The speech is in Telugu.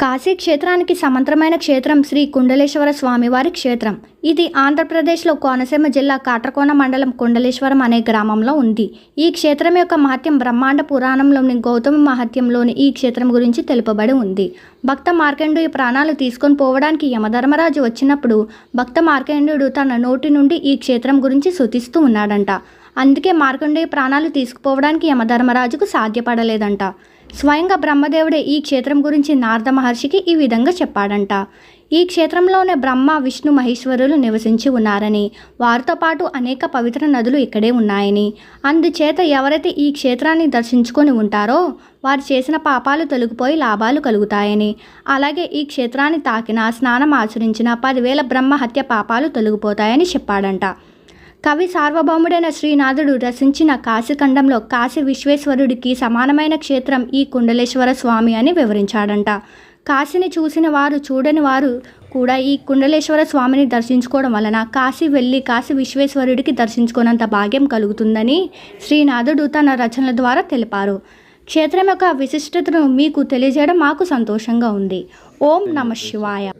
కాశీ క్షేత్రానికి సమంతరమైన క్షేత్రం శ్రీ కుండలేశ్వర స్వామివారి క్షేత్రం. ఇది ఆంధ్రప్రదేశ్లో కోనసీమ జిల్లా కాట్రకోన మండలం కుండలేశ్వరం అనే గ్రామంలో ఉంది. ఈ క్షేత్రం యొక్క మహత్యం బ్రహ్మాండ పురాణంలోని గౌతమ మహత్యంలోని ఈ క్షేత్రం గురించి తెలుపబడి ఉంది. భక్త మార్కండేయ ప్రాణాలు తీసుకొని పోవడానికి యమధర్మరాజు వచ్చినప్పుడు భక్త మార్కండేయుడు తన నోటి నుండి ఈ క్షేత్రం గురించి శుతిస్తూ ఉన్నాడంట. అందుకే మార్కండేయ ప్రాణాలు తీసుకుపోవడానికి యమధర్మరాజుకు సాధ్యపడలేదంట. స్వయంగా బ్రహ్మదేవుడే ఈ క్షేత్రం గురించి నారద మహర్షికి ఈ విధంగా చెప్పాడంట. ఈ క్షేత్రంలోనే బ్రహ్మ విష్ణు మహేశ్వరులు నివసించి ఉన్నారని. వారితో పాటు అనేక పవిత్ర నదులు ఇక్కడే ఉన్నాయని. అందుచేత ఎవరైతే ఈ క్షేత్రాన్ని దర్శించుకొని ఉంటారో వారు చేసిన పాపాలు తొలగిపోయి లాభాలు కలుగుతాయని. అలాగే ఈ క్షేత్రాన్ని తాకిన స్నానం ఆచరించిన పదివేల బ్రహ్మ హత్య పాపాలు తొలగిపోతాయని చెప్పాడంట. కవి సార్వభౌముడైన శ్రీనాథుడు రచించిన కాశీఖండంలో కాశీ విశ్వేశ్వరుడికి సమానమైన క్షేత్రం ఈ కుండలేశ్వర స్వామి అని వివరించాడంట. కాశీని చూసిన వారు చూడని వారు కూడా ఈ కుండలేశ్వర స్వామిని దర్శించుకోవడం వలన కాశీ వెళ్ళి కాశీ విశ్వేశ్వరుడికి దర్శించుకున్నంత భాగ్యం కలుగుతుందని శ్రీనాథుడు తన రచనల ద్వారా తెలిపారు. క్షేత్రం యొక్క విశిష్టతను మీకు తెలియజేయడం మాకు సంతోషంగా ఉంది. ఓం నమ శివాయ.